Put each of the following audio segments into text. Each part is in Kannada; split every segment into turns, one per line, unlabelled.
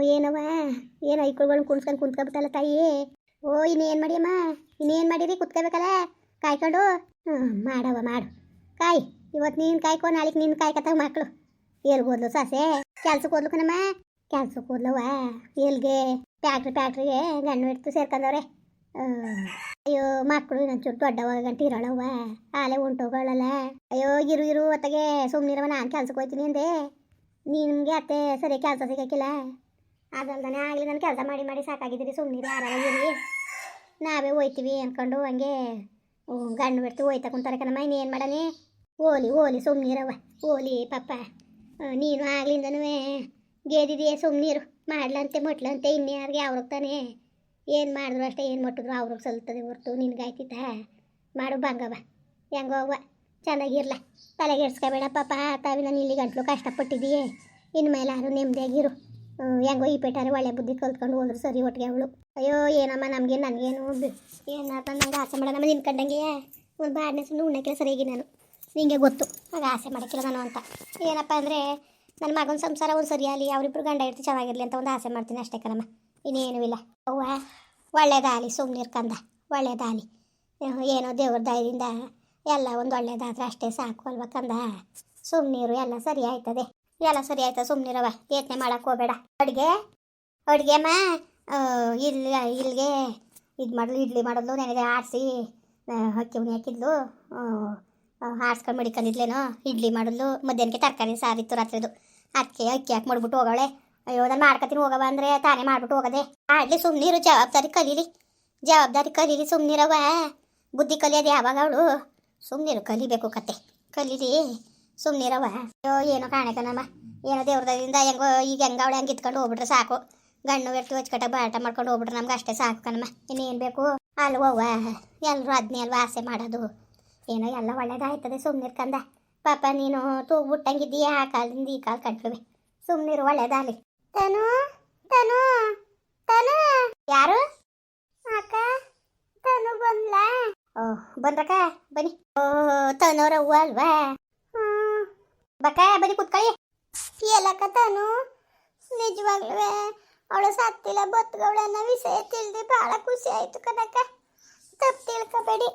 ಏನವ? ಏನು ಐಕೊಳ್ಗಳು ಕುಣ್ಸ್ಕೊಂಡು ಕುಂತ್ಕೊಬಿಟ್ಟಲ್ಲ ತಾಯಿ. ಓ, ಇನ್ನೇನು ಮಾಡಿಯಮ್ಮ? ಇನ್ನೇನು ಮಾಡಿರಿ? ಕುತ್ಕೋಬೇಕಲ್ಲ? ಕಾಯ್ಕೊಂಡು? ಹ್ಞೂ ಮಾಡವ ಮಾಡು. ಕಾಯ್. ಇವತ್ತು ನೀನು ಕಾಯ್ಕೊ, ನಾಳೆಗೆ ನಿನ್ನ ಕಾಯ್ಕತ್ತಾವ ಮಕ್ಕಳು ಓದ್ಲು ಸಾಸೆ? ಕೆಲ್ಸಕ್ಕೆ ಓದ್ಲು ಕಣಮ್ಮ? ಕೆಲ್ಸಕ್ಕೆ ಓದ್ಲವ ಎಲ್ಗೆ? ಫ್ಯಾಕ್ಟ್ರಿ ಫ್ಯಾಕ್ಟ್ರಿಗೆ ಗಂಡು ಇಡ್ತು ಸೇರ್ಕೊಂಡವ್ರೆ ಅಯ್ಯೋ ಮಕ್ಕಳು ಇನ್ನೊಂಚೂರು ದೊಡ್ಡವಾಗ ಗಂಟೆ ಇರೋಳವ್ವ ಆಲೆ ಉಂಟೋಗಳಲ್ಲ ಅಯ್ಯೋ, ಇರು ಇರು ಹೊತ್ತಗೆ ಸುಮ್ಮನಿರವ ನಾನು ಕೆಲ್ಸಕ್ಕೆ ಹೋಗ್ತೀನಿ ಅಂದೆ. ನಿನಗೆ ಅತ್ತೆ ಸರಿ ಕೆಲಸ ಸಿಗಕ್ಕಿಲ್ಲ ಅದಲ್ದಾನೆ ಆಗಲಿ ನಾನು ಕೆಲಸ ಮಾಡಿ ಮಾಡಿ ಸಾಕಾಗಿದ್ದೀರಿ ಸುಮ್ಮನಿರಿ ಆರಾಮಾಗಿರಿ ನಾವೇ ಹೋಯ್ತೀವಿ ಅಂದ್ಕೊಂಡು ಹಂಗೆ ಗಂಡು ಬಿಡ್ತು ಹೋಯ್ತಾ ಕುಂತಾರೆ ಕಣಮ್ಮ, ಇನ್ನೇನು ಮಾಡಲಿ? ಓಲಿ ಓಲಿ ಸುಮ್ಮನಿರವ ಓಲಿ ಪಪ್ಪ. ನೀನು ಆಗ್ಲಿಂದನೂ ಗೇದಿದೆಯೇ ಸುಮ್ಮನಿರು ಮಾಡ್ಲಂತೆ, ಮುಟ್ಲಂತೆ ಅವ್ರಿಗೆ ತಾನೆ. ಏನು ಮಾಡಿದ್ರು ಅಷ್ಟೇ, ಏನು ಮುಟ್ಟಿದ್ರು ಅವ್ರಿಗೆ ಸಲ್ತದೆ ಹೊರ್ತು, ನಿನ್ಗಾಯ್ತಿತ್ತ? ಮಾಡು ಬಂಗವ ಹೆಂಗೋ ಅವ್ವ, ಚೆನ್ನಾಗಿರ್ಲ. ತಲೆಗೆ ಎಡ್ಸ್ಕೊಬೇಡ ಪಾಪ, ತಾವಿ ನಾನು ಇಲ್ಲಿ ಗಂಟ್ಲು ಇನ್ಮೇಲೆ ಯಾರು ನೆಮ್ಮದಿಯಾಗಿರು ಹೆಂಗೋ ಈ ಪೇಟಾರೆ ಒಳ್ಳೆ ಬುದ್ಧಿ ಕಲ್ತ್ಕೊಂಡು ಹೋದ್ರು ಸರಿ ಒಟ್ಟಿಗೆ ಅವಳು. ಅಯ್ಯೋ, ಏನಮ್ಮ, ನಮಗೆ ನನಗೇನು ಏನಪ್ಪ ನಂಗೆ ಆಸೆ ಮಾಡೋಣ ನಿನ್ನ ಕಂಡಂಗೆ. ಒಂದು ಬಾಡನೆ ಸುಮ್ಮನೆ ಉಣ್ಣಕ್ಕಿಲ್ಲ ಸರಿಯಾಗಿ ನಾನು. ನಿಂಗೆ ಗೊತ್ತು, ಆಗ ಆಸೆ ಮಾಡೋಕ್ಕಿಲ್ಲ ನಾನು ಅಂತ. ಏನಪ್ಪ ಅಂದರೆ ನನ್ನ ಮಗನ ಸಂಸಾರ ಒಂದು ಸರಿಯಾಗಲಿ ಅವರಿಬ್ರು ಗಂಡ ಇರ್ತಿ ಚೆನ್ನಾಗಿರಲಿ ಅಂತ ಒಂದು ಆಸೆ ಮಾಡ್ತೀನಿ ಅಷ್ಟೇ ಕಣಮ್ಮ. ಇನ್ನೇನೂ ಇಲ್ಲ. ಅವ್ವ ಒಳ್ಳೇದಾಗಲಿ ಸುಮ್ಮನಿರ್ಕಂದ ಒಳ್ಳೇದಾಗಲಿ ಏನೋ ದೇವ್ರ ದಯದಿಂದ ಎಲ್ಲ ಒಂದು ಒಳ್ಳೇದಾದ್ರೆ ಅಷ್ಟೇ ಸಾಕು ಅಲ್ವಾ ಕಂದ? ಸುಮ್ಮನೀರು ಎಲ್ಲ ಸರಿ ಆಯ್ತದೆ. ಎಲ್ಲ ಸರಿ ಆಯ್ತಾ? ಸುಮ್ಮನಿರವ ಯೋಚನೆ ಮಾಡಕ್ಕೆ ಹೋಗಬೇಡ. ಅಡುಗೆ? ಅಡುಗೆ ಅಮ್ಮ ಇಲ್ಲಿ ಇಲ್ಲಿಗೆ ಇದು ಮಾಡಲು, ಇಡ್ಲಿ ಮಾಡಲು ನನಗೆ ಆಡಿಸಿ ಹಕ್ಕಿ ಉಣಿ ಹಾಕಿದ್ಲು ಹಾಡ್ಸ್ಕೊಂಡು ಮಡಿಕೊಂಡಿದ್ಲೇನೋ, ಇಡ್ಲಿ ಮಾಡಲು ಮಧ್ಯಾಹ್ನಕ್ಕೆ ತರಕಾರಿ ಸಾರಿತ್ತು ರಾತ್ರಿದು. ಅದಕ್ಕೆ ಅಕ್ಕಿ ಹಾಕಿ ಮಾಡ್ಬಿಟ್ಟು ಹೋಗವಳೆ. ಅಯ್ಯೋ, ನಾನು ಮಾಡ್ಕೊತೀನಿ ಹೋಗವ ಅಂದರೆ ತಾನೇ ಮಾಡ್ಬಿಟ್ಟು ಹೋಗದೆ. ಆಡಲಿ ಸುಮ್ಮನಿರು ಜವಾಬ್ದಾರಿ ಕಲೀಲಿ. ಜವಾಬ್ದಾರಿ ಕಲೀಲಿ ಸುಮ್ಮನಿರವ ಬುದ್ಧಿ ಕಲಿಯೋದು ಯಾವಾಗ ಅವಳು? ಸುಮ್ಮನಿರು ಕಲಿಬೇಕು ಕತೆ. ಕಲೀಲಿ. ಸುಮ್ಮನಿರವ ಅಯ್ಯೋ, ಏನೋ ಕಾಣಕನಮ್ಮ ಏನೋ ದೇವ್ರದಿಂದ ಹೆಂಗೋ ಈಗ ಹೆಂಗ ಅವಳು ಹಂಗೆ ಇತ್ಕೊಂಡು ಹೋಗ್ಬಿಟ್ರೆ ಸಾಕು. ಗಣ್ಣು ಎಷ್ಟು ಹಚ್ಕಟ್ಟ ಬಾಟ ಮಾಡ್ಕೊಂಡು ಹೋಗ್ಬಿಟ್ರೆ ನಮ್ಗೆ ಅಷ್ಟೇ ಸಾಕು ಕಣಮ್ಮ. ಇನ್ನೇನು ಬೇಕು? ಅಲ್ವವ್ವ ಎಲ್ಲರೂ ಅದನ್ನೇ ಅಲ್ವಾ ಆಸೆ ಮಾಡೋದು. ಏನೋ ಎಲ್ಲ ಒಳ್ಳೇದಾಯ್ತದೆ ಸುಮ್ಮನಿರ್ಕಂದ ಪಾಪ ನೀನು ತೂಗ್ಬಿಟ್ಟಂಗಿದ್ದೀಯ? ಆ ಕಾಲದಿಂದ ಈ ಕಾಲ ಕಟ್ಲುವೆ. ಸುಮ್ಮನಿರು ಒಳ್ಳೇದಾಗಲಿ. ತನು? ತನು? ತನು? ಯಾರು? ಅಕ್ಕ? ತನು ಬಂದ್ಲಾ? ಓ ಬಂದ್ರಕ್ಕ? ಬನ್ನಿ. ಓ ತನೋರವ್ವ ಅಲ್ವಾ. ಬಕ್ಕ ಬರಿ ಕುತ್ಕೊಳ್ಳಿ. ಕಥಾನು ನಿಜವಾಗ್ಲೂ ಅವಳು ಸತ್ತಿಲ್ಲ ಬತ್ಗಳನ್ನ ವಿಷಯ ತಿಳಿದು ಬಹಳ ಖುಷಿ ಆಯ್ತು ಕನಕ. ತಪ್ಪು ತಿಳ್ಕೊಬೇಡಿ.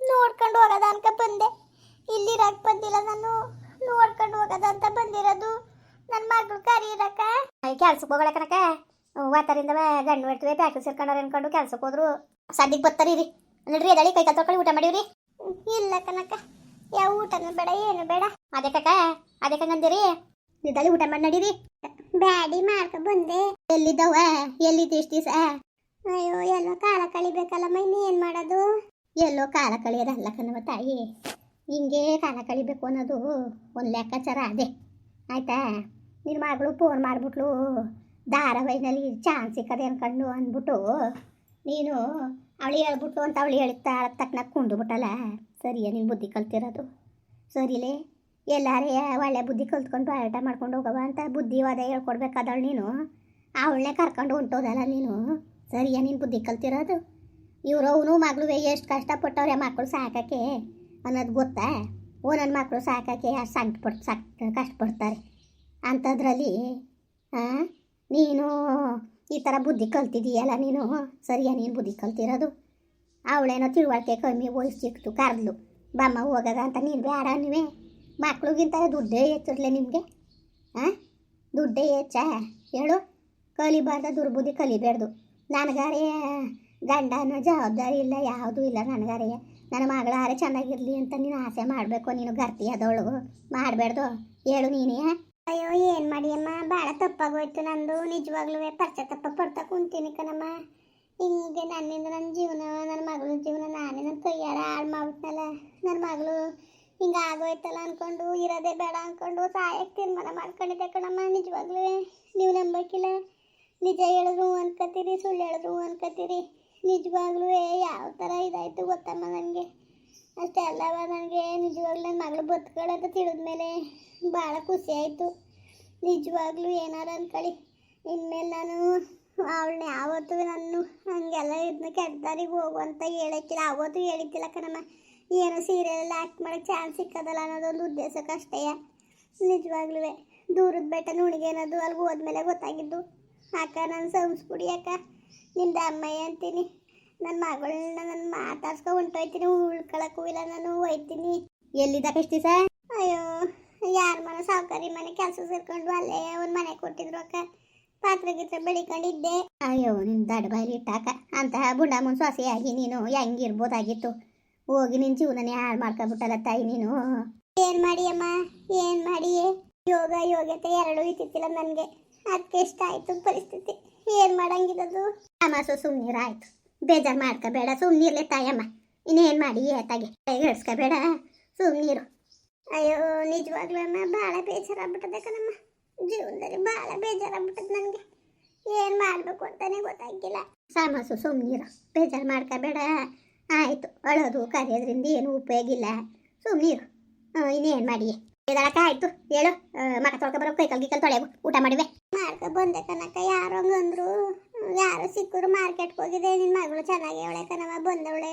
ನೋಡ್ಕೊಂಡು ಹೋಗೋದ ಅನ್ಕ ಬಂದೆ. ಇಲ್ಲಿರಕ್ ಬಂದಿಲ್ಲ ನಾನು. ನೋಡ್ಕೊಂಡು ಹೋಗೋದ ಅಂತ ಬಂದಿರೋದು ನನ್ನ ಮಗಳು ಕರೀರಕ್ಕ. ಕೆಲ್ಸಕ್ಕೆ ಹೋಗಲ್ಲ ಕನಕ. ವಾತಾರಿಂದ ಗಂಡು ಬಿಡ್ತೀವಿ ಪ್ಯಾಕ್ಟ್ರಿ ಸೇರ್ಕೊಂಡವ್ರು ಅನ್ಕೊಂಡು ಕೆಲ್ಸಕ್ಕೆ ಹೋದ್ರು. ಸದ್ಯಕ್ಕೆ ಬರ್ತಾರೀರಿ ನೋಡ್ರಿ ಎದಳಿ ಕೈ ತೊಳ್ಕೊಂಡು ಊಟ ಮಾಡಿವ್ರಿ. ಇಲ್ಲ ಕನಕ. ಯಾವ ಊಟನೂ ಬೇಡ, ಏನು ಬೇಡ. ಅದೇ ಕಕ್ಕ ಅದೇ ಕಂಗಂದಿರಿ ಊಟ ಮಾಡಿ ನಡೀರಿ. ಬ್ಯಾಡಿ ಮಾರ್ಕ ಬಂದೆ. ಎಲ್ಲಿದ್ದವ? ಎಲ್ಲಿದ್ದ ಇಷ್ಟು ದಿವಸ? ಅಯ್ಯೋ, ಎಲ್ಲೋ ಕಾಲ ಕಳಿಬೇಕಲ್ಲಮ್ಮ ಇನ್ನೇನು ಮಾಡೋದು? ಎಲ್ಲೋ ಕಾಲ ಕಳಿಯೋದಲ್ಲ ಕಣವ ತಾಯಿ. ಹಿಂಗೆ ಕಾಲ ಕಳಿಬೇಕು ಅನ್ನೋದು ಒಂದು ಲೆಕ್ಕಾಚಾರ ಅದೇ. ಆಯ್ತಾ? ನಿನ್ನ ಮಗಳು ಫೋನ್ ಮಾಡಿಬಿಟ್ಲು. ಧಾರಾವಾಹಿನಲ್ಲಿ ಚಾನ್ಸ್ ಸಿಕ್ಕದೆ ಅನ್ಕೊಂಡು ಅಂದ್ಬಿಟ್ಟು ನೀನು ಅವಳು ಹೇಳ್ಬಿಟ್ಟು ಅಂತ ಅವಳು ಹೇಳ್ತಾ ತಕ್ಕನ ಕುಂಡುಬಿಟ್ಟಲ್ಲ. ಸರಿಯಾ, ನೀನು ಬುದ್ಧಿ ಕಲ್ತಿರೋದು? ಸರಿಲೇ? ಎಲ್ಲಾರೇ ಒಳ್ಳೆ ಬುದ್ಧಿ ಕಲ್ತ್ಕೊಂಡು ಆಟ ಮಾಡ್ಕೊಂಡು ಹೋಗವ ಅಂತ ಬುದ್ಧಿವಾದ ಹೇಳ್ಕೊಡ್ಬೇಕಾದಳು ನೀನು? ಅವಳನ್ನೇ ಕರ್ಕೊಂಡು ಹೊಂಟೋದಲ್ಲ ನೀನು? ಸರಿಯಾ, ನೀನು ಬುದ್ಧಿ ಕಲ್ತಿರೋದು? ಇವ್ರು ಅವನು ಮಗಳು ಎಷ್ಟು ಕಷ್ಟಪಟ್ಟವ್ರೆ ಮಕ್ಕಳು ಸಾಕಕ್ಕೆ? ಅನ್ನೋದು ಗೊತ್ತಾ? ಓ ನನ್ನ ಮಕ್ಕಳು ಸಾಕಕ್ಕೆ ಅಷ್ಟು ಪಡ್ ಸಾಕ್ ಕಷ್ಟಪಡ್ತಾರೆ? ಅಂಥದ್ರಲ್ಲಿ ನೀನು ಈ ಥರ ಬುದ್ಧಿ ಕಲ್ತಿದೀಯಲ್ಲ ನೀನು? ಸರಿಯಾ ನೀನು ಬುದ್ಧಿ ಕಲ್ತಿರೋದು? ಅವಳೇನೋ ತಿಳುವಳಿಕೆ ಕಮ್ಮಿ ವಯಸ್ಸು ಸಿಕ್ತು ಕರೆದ್ಲು. ಬಮ್ಮ ಹೋಗದ ಅಂತ ನೀನು ಬೇಡ ನೀವೇ. ಮಕ್ಳಿಗಿಂತ ದುಡ್ಡೇ ಹೆಚ್ಚಿರ್ಲೆ ನಿಮಗೆ? ಹಾಂ ದುಡ್ಡೇ ಹೆಚ್ಚ? ಹೇಳು. ಕಲಿಬಾರ್ದ ದುರ್ಬುದ್ಧಿ ಕಲಿಬೇಡ್ದು. ಗಂಡ ಅನ್ನೋ ಜವಾಬ್ದಾರಿ ಇಲ್ಲ, ಯಾವುದೂ ಇಲ್ಲ ನನಗಾರೆ. ನನ್ನ ಮಗಳಾರೆ ಚೆನ್ನಾಗಿರಲಿ ಅಂತ ನೀನು ಆಸೆ ಮಾಡಬೇಕು. ನೀನು ಗರ್ತಿ ಅದವಳು ಮಾಡಬೇಡ್ದು. ಹೇಳು ನೀನೇ. ಅಯ್ಯೋ, ಏನು ಮಾಡಿಯಮ್ಮ? ಭಾಳ ತಪ್ಪಾಗೋಯ್ತು ನಂದು. ನಿಜವಾಗ್ಲೂ ಪಶ್ಚಾತ್ತಾಪ ಪಡ್ತಾ ಕುಂತೀನಿ ಕಣಮ್ಮ. ಹಿಂಗೆ ನನ್ನಿಂದ ನನ್ನ ಜೀವನ ನನ್ನ ಮಗಳ ಜೀವನ ನಾನೇ ನನ್ನ ಕೈಯಾರ ಹಾಳು ಮಾಡ್ಬಿಟ್ನಲ್ಲ. ನನ್ನ ಮಗಳು ಹಿಂಗೆ ಆಗೋಯ್ತಲ್ಲ ಅಂದ್ಕೊಂಡು ಇರೋದೇ ಬೇಡ ಅಂದ್ಕೊಂಡು ಸಾಯಕ್ಕೆ ತೀರ್ಮಾನ ಮಾಡ್ಕೊಂಡಿದ್ದೆ ಕಣಮ್ಮ ನಿಜವಾಗ್ಲೂ ನೀವು ನಂಬಕ್ಕಿಲ್ಲ ನಿಜ ಹೇಳಿದ್ರು ಅನ್ಕೋತೀರಿ, ಸುಳ್ಳು ಹೇಳಿದ್ರು ಅನ್ಕೋತೀರಿ. ನಿಜವಾಗ್ಲೂ ಯಾವ ಥರ ಇದಾಯಿತು ಗೊತ್ತಮ್ಮ ನನಗೆ ಅಷ್ಟೇ ಅಲ್ಲವ ನನಗೆ ನಿಜವಾಗ್ಲೂ ನನ್ನ ಮಗಳು ತಿಳಿದ ತಿಳಿದ್ಮೇಲೆ ಭಾಳ ಖುಷಿ ಆಯಿತು. ನಿಜವಾಗ್ಲೂ ಏನಾರು ಅಂದ್ಕೊಳ್ಳಿ ಇನ್ಮೇಲೆ ನಾನು ಅವಳನ್ನ ಯಾವತ್ತೂ ನಾನು ಹಂಗೆಲ್ಲ ಇದನ್ನ ಕೆಟ್ಟದಾರಿಗೆ ಹೋಗುವಂತ ಹೇಳಕ್ಕಿಲ್ಲ. ಅವತ್ತು ಹೇಳಿಕ್ಕಿಲ್ಲ ಕಣಮ್ಮ, ಏನು ಸೀರಿಯಲ್ ಆ್ಯಕ್ಟ್ ಮಾಡೋಕ್ಕೆ ಚಾನ್ಸ್ ಸಿಕ್ಕದಲ್ಲ ಅನ್ನೋದೊಂದು ಉದ್ದೇಶಕ್ಕೆ ಅಷ್ಟೇ. ನಿಜವಾಗ್ಲೂ ದೂರದ ಬೆಟ್ಟ ನುಣಿಗೆ ಅನ್ನೋದು ಅಲ್ಲಿಗೆ ಹೋದ್ಮೇಲೆ ಗೊತ್ತಾಗಿದ್ದು. ಅಕ್ಕ, ನಾನು ಸಂಸ್ಕುಡಿ ಅಕ್ಕ. ನಿಮ್ದು ಅಮ್ಮಯ್ಯ ಅಂತೀನಿ. ನನ್ನ ಮಗಳನ್ನ ನಾನು ಮಾತಾಡ್ಸ್ಕೊ ಹೊಂಟೋಯ್ತೀನಿ ಉಳ್ಕೊಳಕ್ಕೂ ಇಲ್ಲ, ನಾನು ಹೋಯ್ತೀನಿ. ಎಲ್ಲಿದ್ದ ಕಷ್ಟ ಅಯ್ಯೋ, ಯಾರ ಮನೆ ಸಾವುಕಾರಿ ಮನೆ ಕೆಲಸ ಸೇರ್ಕೊಂಡು ಅಲ್ಲೇ ಒಂದು ಮನೆ ಕೊಟ್ಟಿದ್ರು ಅಕ್ಕ. ಪಾತ್ರೆ ಗಿತ್ರ ಬೆಳಿಕೊಂಡಿದ್ದೆ. ಅಯ್ಯೋ, ನಿನ್ ದಡ್ ಬಾಯಲ್ಲಿ ಇಟ್ಟಾಕ. ಅಂತಹ ಬುಂಡ ಸೊಸೆಯಾಗಿ ನೀನು ಹೆಂಗಿರ್ಬೋದಾಗಿತ್ತು. ಹೋಗಿ ನಿನ್ ಜೀವನನೇ ಹಾಳು ಮಾಡ್ಕೊಬಿಟ್ಟಲ್ಲ ತಾಯಿ ನೀನು. ಏನ್ ಮಾಡಿ ಅಮ್ಮ ಏನ್ ಮಾಡಿ ಯೋಗ, ಯೋಗ್ಯತೆ ಎರಡು ಇತ್ತಿಲ್ಲ ನನಗೆ. ಅದಕ್ಕೆ ಇಷ್ಟ ಆಯ್ತು ಪರಿಸ್ಥಿತಿ? ಏನ್ ಮಾಡಂಗಿರೋದು ಅಮ್ಮಸು ಸುಮ್ನೀರ ಆಯ್ತು ಬೇಜಾರು ಮಾಡ್ಕೋಬೇಡ ಸುಮ್ಮನಿರ್ಲೆ ತಾಯಮ್ಮ. ಇನ್ನೇನು ಮಾಡಿ ಏತಾಗೆ ಹೇಳ್ಸ್ಕೋಬೇಡ ಸುಮ್ನೀರು. ಅಯ್ಯೋ, ನಿಜವಾಗ್ಲೂ ಭಾಳ ಬೇಜಾರಾಗ್ಬಿಟ್ಟದೆ ಕಣಮ್ಮ. ಜೀವನದಲ್ಲಿ ಭಾಳ ಬೇಜಾರಾಗ್ಬಿಟ್ಟದೆ ನನಗೆ. ಏನು ಮಾಡಬೇಕು ಅಂತಾನೆ ಗೊತ್ತಾಗಿಲ್ಲ ಸಾಮಸು ಸುಮ್ಮನಿರು ಬೇಜಾರು ಮಾಡ್ಕೋಬೇಡ. ಆಯಿತು, ಅಳೋದು, ಕರೆಯೋದ್ರಿಂದ ಏನು ಉಪಯೋಗ ಇಲ್ಲ. ಸುಮ್ಮನಿರು ಇನ್ನೇನು ಮಾಡಿ. ಇದಳಕ ಆಯ್ತು, ಹೇಳು. ಮಕ ತೊಳ್ಕೊ ಬರೋ ಕೈ ಕಲ್ ಗಿಕಲ್ ತೊಳೆಯವು. ಊಟ ಮಾಡಿವೆ. ಮಾಡ್ಕೊ ಬಂದೆ ಕನಕ ಯಾರೋ ಅಂದ್ರು ಯಾರೋ ಸಿಕ್ಕರು ಮಾರ್ಕೆಟ್ಗೆ ಹೋಗಿದೆ ನಿನ್ನ ಮಗಳು ಚೆನ್ನಾಗಿ ಅವಳೆ ಕಣವ ಬಂದವಳೆ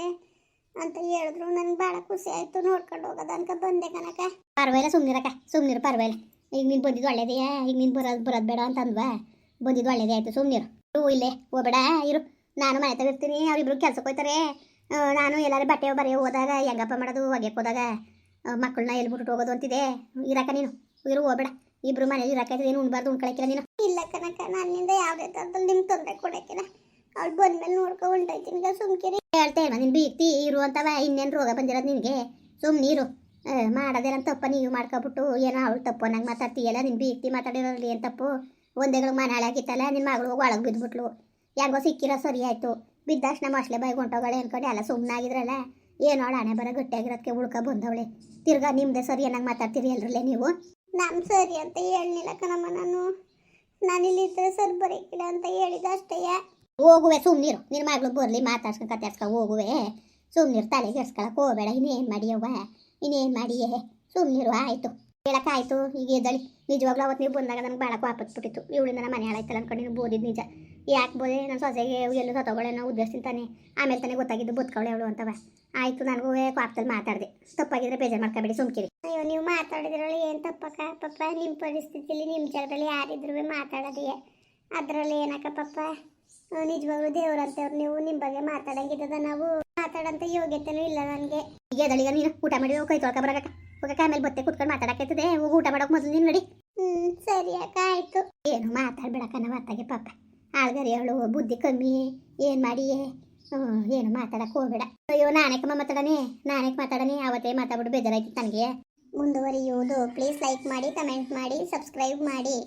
ಅಂತ ಹೇಳಿದ್ರು. ನನ್ಗೆ ಭಾಳ ಖುಷಿ ಆಯ್ತು ನೋಡ್ಕೊಂಡು ಹೋಗೋದು ಅನ್ಕ ಬಂದೆ ಕನಕ ಪರವಾಗಿಲ್ಲ ಸುಮ್ನಿರಕ್ಕ ಸುಮ್ನಿರು ಪರವಾಗಿಲ್ಲ. ಈಗ ನೀನು ಬಂದಿದ್ದು ಒಳ್ಳೇದೆಯಾ ಈಗ ನೀನು ಬರೋದು ಬರೋದು ಬೇಡ ಅಂತ ಅಂದ್ವಾ ಬಂದಿದ್ದು ಒಳ್ಳೇದೇ ಆಯ್ತು ಸುಮ್ನಿರು. ಇರು ಇಲ್ಲೇ ಹೋಗ್ಬೇಡ ಇರು. ನಾನು ಮನೆ ತಗಿರ್ತೀನಿ ಅವ್ರಿಬ್ರು ಕೆಲ್ಸಕ್ಕೆ ಹೋಯ್ತಾರೆ. ಆ, ನಾನು ಎಲ್ಲಾರು ಬಟ್ಟೆ ಬರೆಯ ಹೋದಾಗ ಹೆಂಗಪ್ಪ ಮಾಡೋದು ಒಗೆಕ್ ಹೋದಾಗ ಮಕ್ಕಳನ್ನ ಎಲ್ಲಿ ಬಿಟ್ಟು ಹೋಗೋದು ಅಂತಿದೆ. ಇರಕ್ಕ ನೀನು ಇರು ಹೋಗ್ಬೇಡ. ಇಬ್ರು ಮನೇಲಿ ಇರಾಕೈತಿ ಏನು ಉಣ್ಬಾರ್ದು ಉಣ್ಕೊಳಕಿಲ್ಲ ನೀನು. ಇಲ್ಲ ಕನಕ ನನ್ನಿಂದ ಯಾವುದೇ ಥರದಲ್ಲಿ ನಿಮ್ಗೆ ತೊಂದರೆ ಕೊಡಕ್ಕಿಲ್ಲ. ಅವ್ಳು ಬಂದ್ಮೇಲೆ ನೋಡ್ಕೊ ಉಂಟಾಯ್ತೀನಿ ಸುಮ್ಕಿರಿ. ಹೇಳ್ತೇವೆ ನಿನ್ ಭೀತಿ ಇರು ಅಂತವ ಇನ್ನೇನು ರೋಗ ಬಂದಿರೋದು ನಿನಗೆ? ಸುಮ್ ನೀರು ಮಾಡೋದೇನ ತಪ್ಪ ನೀವು ಮಾಡ್ಕೊಬಿಟ್ಟು ಏನೋ ಅವಳು ತಪ್ಪು ನಂಗೆ ಮಾತಾಡ್ತೀಯಲ್ಲ ನಿನ್ ಭೀತಿ ಮಾತಾಡಿರೋದ್ರಲ್ಲಿ ಏನು ತಪ್ಪು? ಒಂದೇಗಳು ಮನೆ ಹಾಳಾಗಿತ್ತಲ್ಲ ನಿನ್ನ ಮಗಳು ಒಳಗೆ ಬಿದ್ದುಬಿಟ್ಲು ಯಾರಿಗೋ ಸಿಕ್ಕಿರೋ ಸರಿ ಆಯ್ತು. ಬಿದ್ದಾಕ್ಷಣ ಮಸ್ಲೆ ಬಾಯಿ ಹೊಂಟೋಗಳೆ ಅನ್ಕೊಂಡು ಎಲ್ಲ ಸುಮ್ಮನಾಗಿದ್ರಲ್ಲ ಏನೋ ಹಣೆ ಬರ ಗಟ್ಟಿಯಾಗಿರೋದಕ್ಕೆ ಉಳ್ಕ ಬಂದವಳೆ. ತಿರ್ಗಾ ನಿಮ್ದೆ ಸರಿ ಏನಾಗ ಮಾತಾಡ್ತೀರಿ ಎಲ್ರಲ್ಲೇ ನೀವು? ನಮ್ಮ ಸರಿ ಅಂತ ಹೇಳಲಿಲ್ಲ ಕಣಮ್ಮ ನಾನು. ನಾನಿಲ್ಲಿ ಇದ್ರೆ ಸರ್ ಬರೀಕಿಲ್ಲ ಅಂತ ಹೇಳಿದ ಅಷ್ಟೇ. ಹೋಗುವೆ, ಸುಮ್ನಿರು. ನಿನ್ನ ಮಗಳು ಬರಲಿ, ಮಾತಾಡ್ಸ್ಕೊಂಡು ಕತ್ತಾಡ್ಸ್ಕೊ ಹೋಗುವೆ. ಸುಮ್ನಿರು ತಲೆಗೆ ಎಡ್ಸ್ಕೊಳಕ್ಕೆ ಹೋಗಬೇಡ. ಇನ್ನೇನು ಮಾಡಿಯವ್ವ? ಇನ್ನೇನು ಮಾಡಿಯೇ? ಸುಮ್ಮನಿರು ಆಯಿತು. ಹೇಳಕ್ಕಾಯ್ತು? ಈಗ ಎದ್ದಳಿ. ನಿಜವಾಗ್ಲೂ ಅವತ್ತು ನೀವು ಬಂದಾಗ ನನಗೆ ವಾಪಸ್ ಬಿಟ್ಟಿತ್ತು ಇವಳಿಂದ ನಮ್ಮ ಮನೆ ಹಾಳಾಯ್ತಲ್ಲ ಅಂದ್ಕೊಂಡು ನೀನು ಬೋದಿದ್ದು ನಿಜ. ಯಾಕೆ ಬೋದೆ? ನಾನು ಸೊಸೆಗೆ ಎಲ್ಲೂ ಸತ್ತೋಗಳೇನೋ ಉದ್ದೇಶ ತಾನೆ. ಆಮೇಲೆ ತಾನೇ ಗೊತ್ತಾಗಿದ್ದು ಬದುಕವಳೆ ಅವಳು ಅಂತವ. ಆಯಿತು, ನನಗೂ ಕೋಪದಲ್ಲಿ ಮಾತಾಡಿದೆ. ತಪ್ಪಾಗಿದ್ರೆ ಬೇಜಾರು ಮಾಡ್ಕೋಬೇಡಿ ಸುಮ್ಕಿರಿ ಅಯ್ಯೋ, ನೀವು ಮಾತಾಡಿದ್ರಲ್ಲಿ ಏನು ತಪ್ಪಕ್ಕ? ಪಪ್ಪ ನಿಮ್ಮ ಪರಿಸ್ಥಿತಿಲಿ ನಿಮ್ಮ ಜಾಗದಲ್ಲಿ ಯಾರಿದ್ರು ಮಾತಾಡೋದೇ ಅದರಲ್ಲಿ ಏನಕ್ಕ ಪಪ್ಪ? ನಿಜವಾಗ್ಲೂ ದೇವ್ರಂತವ್ರು. ನೀವು ನಿಮ್ಮ ಬಗ್ಗೆ ಮಾತಾಡಂಗಿದ್ದದ ನಾವು. ಮಾತಾಡಂತ ಯೋಗ್ಯತೆನೂ ಇಲ್ಲ ನನಗೆ. ಈಗ ಅದಳಿಗ ನೀನು ಊಟ ಮಾಡಿ ಕೈ ತೊಳ್ಕ ಬರಕ ಹೋಗಕ್ಕೆ ಆಮೇಲೆ ಬತ್ತೆ ಕುತ್ಕೊಂಡು ಮಾತಾಡಕೈತದೆ ಊಟ ಮಾಡೋಕೆ ಮೊದಲು ನೀನು ನಡಿ. ಹ್ಞೂ ಸರಿ ಅಕ್ಕ ಆಯಿತು. ಏನು ಮಾತಾಡ್ಬೇಡಕ್ಕ ನಾವು ಅತ್ತಾಗೆ ಪಾಪ. ಆಳ್ಗರಿ ಅವಳು ಬುದ್ಧಿ ಕಮ್ಮಿ ಏನು ಮಾಡಿ ಹ್ಮ್, ಏನು ಮಾತಾಡಕ್ಕೆ ಹೋಗ್ಬೇಡ. ಅಯ್ಯೋ ನಾನೇಕಮ್ಮ ಮಾತಾಡನೆ? ನಾನೇಕ್ ಮಾತಾಡನೆ? ಅವತ್ತೇ ಮಾತಾಡ್ಬಿಟ್ಟು ಬೇಜಾರಾಯ್ತು ನನಗೆ ಮುಂದುವರಿಯುವುದು. ಪ್ಲೀಸ್ ಲೈಕ್ ಮಾಡಿ ಕಮೆಂಟ್ ಮಾಡಿ ಸಬ್ಸ್ಕ್ರೈಬ್ ಮಾಡಿ.